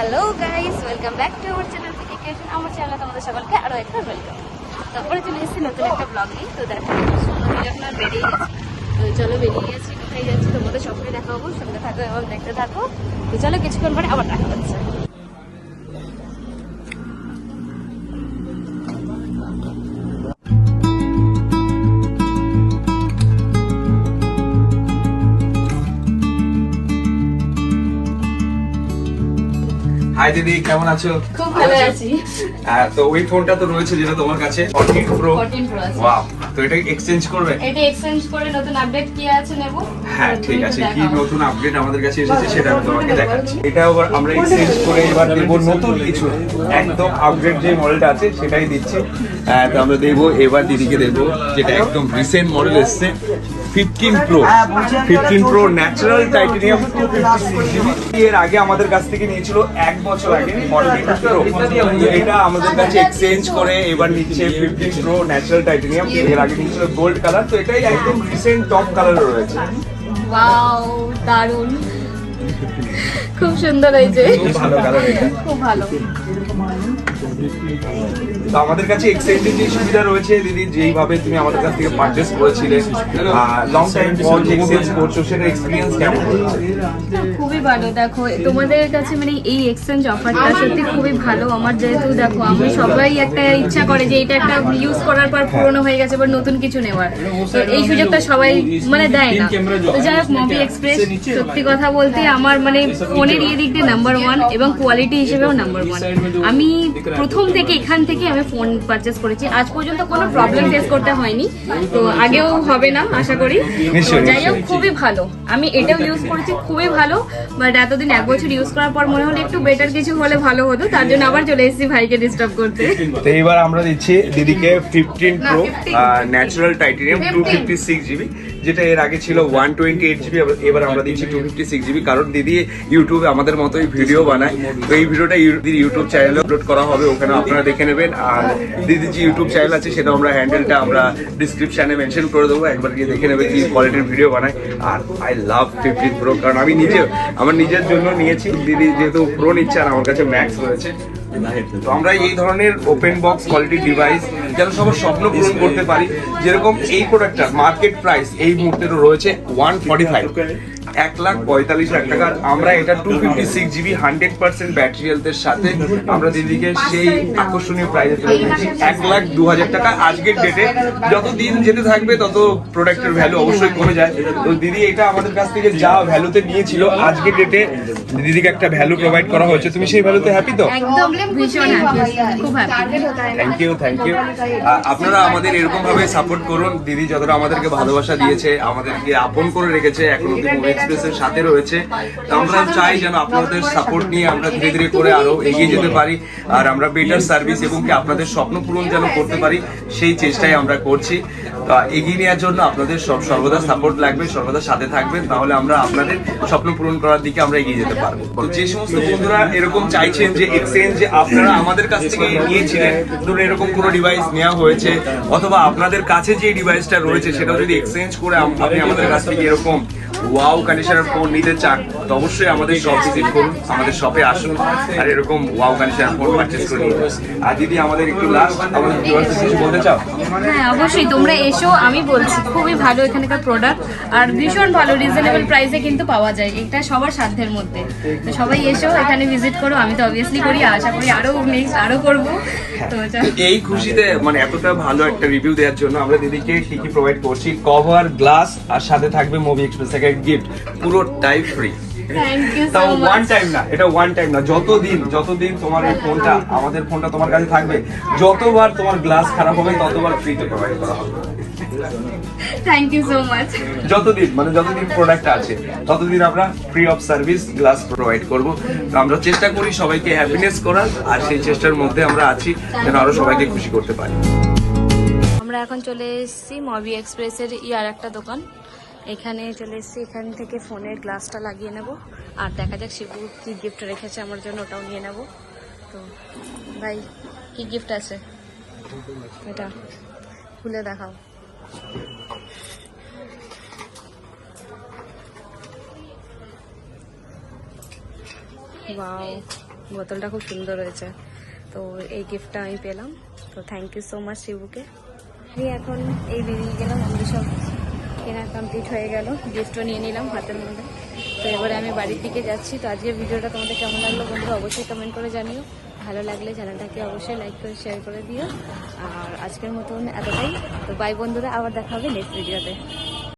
Hello guys welcome back to আমার channel education আমার চ্যানেলে তোমাদের সকলকে আরও একবার ওয়েলকাম তারপরে চলে এসেছি নতুন একটা ব্লগ তো দেখো যখন আপনার বেরিয়ে গেছি। চলো বেরিয়ে গেছি, কোথায় যাচ্ছি তোমাদের সবটাই দেখা হব সঙ্গে থাকো এবং দেখতে থাকো। তো চলো কিছুক্ষণ পরে আবার দেখা হচ্ছে। হাই দিদি কেমন আছো? খুব ভালো আছি। হ্যাঁ, তো ওই ফোনটা তো রয়েছে যেটা তোমার কাছে 14 প্রো 14 প্রো আছে। ওয়াও তো এটা এক্সচেঞ্জ করবে? এটা এক্সচেঞ্জ করে নতুন আপডেট কি আছে নেব? হ্যাঁ ঠিক আছে। কি নতুন আপডেট আমাদের কাছে এসেছে সেটা আমি তোমাকে দেখাচ্ছি। এটা আবার আমরা এক্সচেঞ্জ করে এবার দেব নতুন কিছু। একদম আপডেট যে মডেলটা আছে সেটাই দিচ্ছি। তো আমরা দেবো এবার দিদিকে দেবো যেটা একদম রিসেন্ট মডেল এসছে fifteen pro fifteen pro natural titanium এর আগে আমাদের কাছ থেকে নিয়েছিল এক বছর আগে এটা আমাদের কাছে এক্সচেঞ্জ করে এবার নিচ্ছে ফিফটিন প্রো ন্যাচারাল টাইটেনিয়াম এর আগে নিয়েছিল গোল্ড কালার তো এটাই একদম রিসেন্ট টপ কালার রয়েছে। ওয়াও খুব সুন্দর হয়েছে খুব ভালো কালার এটা। খুব ভালো। তো আমাদের কাছে এক্সচেঞ্জের যে সুবিধা রয়েছে, দিদি, যেইভাবে তুমি আমাদের কাছ থেকে পারচেস করেছিলে লং টাইম পর যে এক্সচেঞ্জ করছ, সেটা এক্সপিরিয়েন্স কেমন খুবই ভালো। দেখো, তোমাদের কাছে মানে এই এক্সচেঞ্জ অফারটা সত্যি খুবই ভালো। আমার যেহেতু, দেখো, আমি সবাই একটা ইচ্ছা করে যে এটা একটা ইউজ করার পর পুরনো হয়ে গেছে এবার নতুন কিছু নেওয়ার। এই সুযোগটা সবাই মানে দেয় না। তো যাই হোক মবি এক্সপ্রেস সত্যি কথা বলতে আমার মানে ফোনের ইয়ে দিক দিয়ে নাম্বার ওয়ান এবং কোয়ালিটি হিসেবেও নাম্বার ওয়ান আমি প্রথম থেকে এখান থেকে আমি ফোন পারচেস করেছি। আজ পর্যন্ত কোনো প্রবলেম ফেস করতে হয়নি। তো আগেও হবে না আশা করি। যাই হোক খুবই ভালো। আমি এটাও ইউজ করেছি খুবই ভালো। বাট এতদিন এক বছর ইউজ করার পর মনে হলো একটু বেটার কিছু হলে ভালো হতো। তার জন্য আবার চলে এসেছি ভাইকে ডিস্টার্ব করতে। তো এবার আমরা দিচ্ছি দিদিকে fifteen pro natural titanium two fifty six GB যেটা এর আগে ছিল ওয়ান টোয়েন্টি এইট জিবি এবার আমরা দিচ্ছি টু ফিফটি সিক্স জিবি কারণ দিদি ইউটিউবে আমাদের মতোই ভিডিও বানায়। তো এই ভিডিওটা দিদির ইউটিউব চ্যানেলে আপলোড করা হবে ওখানে আপনারা দেখে নেবেন। আর দিদির যে ইউটিউব চ্যানেল আছে সেটা আমরা হ্যান্ডেলটা আমরা ডিসক্রিপশানে মেনশন করে দেবো। একবার গিয়ে দেখে নেবে কি কোয়ালিটির ভিডিও বানায়। আর আই লাভ ফিফটিন প্রো কারণ আমি নিজে, আমার নিজের জন্য নিয়েছি। দিদি যেহেতু প্রো নিচ্ছে আর আমার কাছে ম্যাক্স রয়েছে। তো আমরা এই ধরনের ওপেন বক্স কোয়ালিটি ডিভাইস যেন সবার স্বপ্ন পূরণ করতে পারি। যেরকম এই প্রোডাক্টটা মার্কেট প্রাইস এই মুহূর্তে রয়েছে ওয়ান ফর্টি ফাইভ এক লাখ পঁয়তাল্লিশ লাখ টাকা। আমরা এটা two fifty six GB hundred percent battery হেলথের সাথে আমরা দিদিকে সেই আকর্ষণীয় তুলে দিচ্ছি এক লাখ দু হাজার টাকা আজকের ডেটে যত দিন যেতে থাকবে তত প্রোডাক্টের ভ্যালু অবশ্যই কমে যায়। তো দিদি এটা আমাদের কাছ থেকে যা ভ্যালুতে নিয়েছিল আজকের ডেটে দিদিকে একটা ভ্যালু প্রোভাইড করা হয়েছে। তুমি সেই ভ্যালুতে হ্যাপি তো? থ্যাংক ইউ থ্যাংক ইউ আপনারা আমাদের এরকম ভাবে সাপোর্ট করুন। দিদি যতটা আমাদেরকে ভালোবাসা দিয়েছে আমাদেরকে আপন করে রেখেছে এখনও এক্সপ্রেসের সাথে রয়েছে। আমরা চাই যেন আপনাদের সাপোর্ট নিয়ে আমরা ধীরে ধীরে করে আরও এগিয়ে যেতে পারি। আর আমরা বেটার সার্ভিস এবং কি আপনাদের স্বপ্ন পূরণ যেন করতে পারি, সেই চেষ্টাই আমরা করছি। এগিয়ে নেওয়ার জন্য আপনাদের সব সর্বদা সাপোর্ট লাগবে, সর্বদা সাথে থাকবেন। তাহলে আমরা আপনাদের স্বপ্ন পূরণ করার দিকে আমরা এগিয়ে যেতে পারব। যে সমস্ত বন্ধুরা এরকম চাইছেন যে এক্সচেঞ্জ যে আপনারা আমাদের কাছ থেকে নিয়েছিলেন, ধরুন এরকম কোনো ডিভাইস নেওয়া হয়েছে, অথবা আপনাদের কাছে যে ডিভাইসটা রয়েছে, সেটা যদি এক্সচেঞ্জ করে আপনি আমাদের কাছ থেকে এরকম ওয়াও কন্ডিশনার ফোন নিতে চান তো অবশ্যই আমাদের শপ ভিজিট করুন আমাদের শপে আসুন আর এরকম ওয়াও কন্ডিশনার ফোন পারচেজ করে নিন। আর দিদি আমাদের একটু লাস্ট আমাদের কিছু বলতে চাও? হ্যাঁ অবশ্যই তোমরা এসো আমি বলছি খুবই ভালো এখানকার প্রোডাক্ট আর ভীষণ ভালো রিজনেবল প্রাইসে কিন্তু পাওয়া যায় এটা সবার সাধ্যের মধ্যে। তো সবাই এসো এখানে ভিজিট করো আমি তো অবভিয়াসলি করি আশা করি আরও নেক্সট আরও করব। তো এই খুশিতে মানে এতটা ভালো একটা রিভিউ দেওয়ার জন্য আমরা দিদিকে কি কি প্রোভাইড করছি কভার গ্লাস আর সাথে থাকবে মুভি এক্সপ্রেস থেকে গিফট পুরোটাই ফ্রি থ্যাংক ইউ সো তাও ওয়ান টাইম না এটা ওয়ান টাইম না যতদিন যতদিন তোমার এই ফোনটা আমাদের ফোনটা তোমার কাছে থাকবে যতবার তোমার গ্লাস খারাপ হবে ততবার ফ্রিতে প্রোভাইড করা হবে। থ্যাংক ইউ সো মাচ যতদিন মানে যতদিন প্রোডাক্ট আছে ততদিন আমরা free of service glass provide করব। তো আমরা চেষ্টা করি সবাইকে হ্যাপিনেস করার আর সেই চেষ্টার মধ্যে আমরা আছি যেন আরও সবাইকে খুশি করতে পারি। আমরা এখন চলে এসেছি মবি এক্সপ্রেসের ইয়ার একটা দোকান। এখানে চলে এসেছি, এখান থেকে ফোনের গ্লাসটা লাগিয়ে নেব। আর দেখা যাক শিবু কি গিফট রেখেছে আমার জন্য, ওটাও নিয়ে নেব। তো, ভাই, কি গিফট আছে? এটা খুলে দেখাও। ওয়াও বোতলটা খুব সুন্দর হয়েছে। তো, এই গিফটটা আমি পেলাম। তো থ্যাংক ইউ সো মাচ শিবুকে। আমি এখন এই বেরিয়ে গেলাম, আমাদের সব কেনা কমপ্লিট হয়ে গেল। গিফটও নিয়ে নিলাম হাতের মধ্যে। তো এবারে আমি বাড়ির দিকে যাচ্ছি। তো আজকের ভিডিওটা তোমাদের কেমন লাগল বন্ধুরা অবশ্যই কমেন্ট করে জানিও। ভালো লাগলে চ্যানেলটাকে অবশ্যই লাইক করে শেয়ার করে দিও। আর আজকের মতন এতটাই। তো বাই বন্ধুরা, আবার দেখা হবে নেক্সট ভিডিওতে